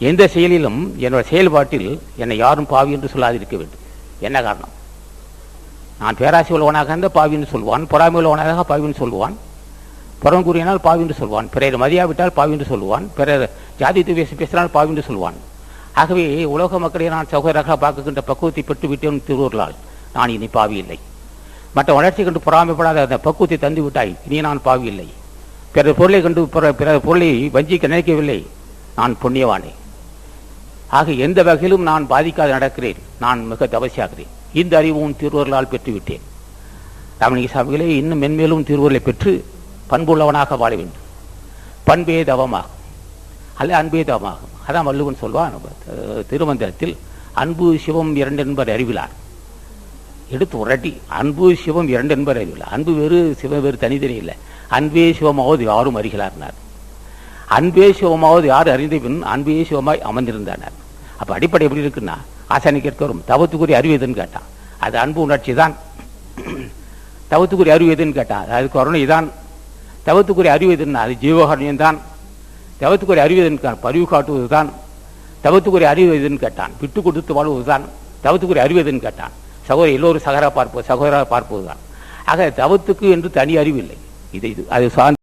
எந்த செயலிலும் என்னோட செயல்பாட்டில் என்னை யாரும் பாவி என்று சொல்லாதிருக்க வேண்டும். என்ன காரணம்? நான் பேராசி உள்ளவனாக இருந்த பாவின்னு சொல்வான் பொறாமை உள்ளவனாக பாவின்னு சொல்லுவான் புறம் கூறினால் பாவி என்று சொல்வான் பிறர் மதியாவிட்டால் பாவி என்று சொல்லுவான் பிறர் ஜாதி பேசி பேசினால் பாவி என்று சொல்வான். ஆகவே உலக மக்களை நான் சகோதரராக பார்க்கின்ற பக்குவத்தை பெற்று விட்டேன் நான் இனி பாவி இல்லை. மற்ற வளர்ச்சி கண்டு பொறாமைப்படாத அந்த பக்குவத்தை தந்து விட்டாய் இனி நான் பாவி இல்லை. பிறர் பொருளை கண்டு பிற- பிற பொருளை வஞ்சிக்க நினைக்கவில்லை. நான் புண்ணியவானே. ஆக எந்த வகையிலும் நான் பாதிக்காது நடக்கிறேன். நான் மிக தவசியாகிறேன். இந்த அறிவும் திருவர்களால் பெற்றுவிட்டேன். ராமலிங்க சாமிகளே இன்னும் மென்மேலும் திருவருளை பெற்று பண்புள்ளவனாக வாழ வேண்டும். பண்பே தவமாகும். அல்ல அன்பே தவமாகும். அதான் வள்ளுவன் சொல்வான். திருமந்திரத்தில் அன்பு சிவம் இரண்டு என்பர் அறிவிலார். எடுத்து உரட்டி அன்பு சிவம் இரண்டு என்பர் அறிவிலார். அன்பு வேறு சிவம் வேறு தனித்தனி இல்லை. அன்பே சிவமாவது யாரும் அறிகிறார்னார் அன்பே சிவமாவது யார் அறிந்த பின் அன்பே சிவமாய் அமர்ந்திருந்தனர். அப்ப அடிப்படை எப்படி இருக்குன்னா ஆசானி கேட்க தவத்துக்குரிய அறிவு எதுன்னு கேட்டான். அது அன்பு உணர்ச்சி தான். தவத்துக்குரிய அறிவு எதுன்னு கேட்டான். அது கருணை தான். தவத்துக்குரிய அறிவு எதுன்னா அது ஜீவகாரணியம் தான். தவத்துக்குரிய அறிவு எதுன்னு கா- பரிவு காட்டுவது தான். தவத்துக்குரிய அறிவு எதுன்னு கேட்டான் விட்டு கொடுத்து வாழ்வது தான். தவத்துக்குரிய அறிவு எதுன்னு கேட்டான் சகோதரி எல்லோரும் சகரா பார்ப்பது சகோதரா பார்ப்பது தான் ஆக தவத்துக்கு என்று தனி அறிவு இல்லை. இது இது அது சார்ந்த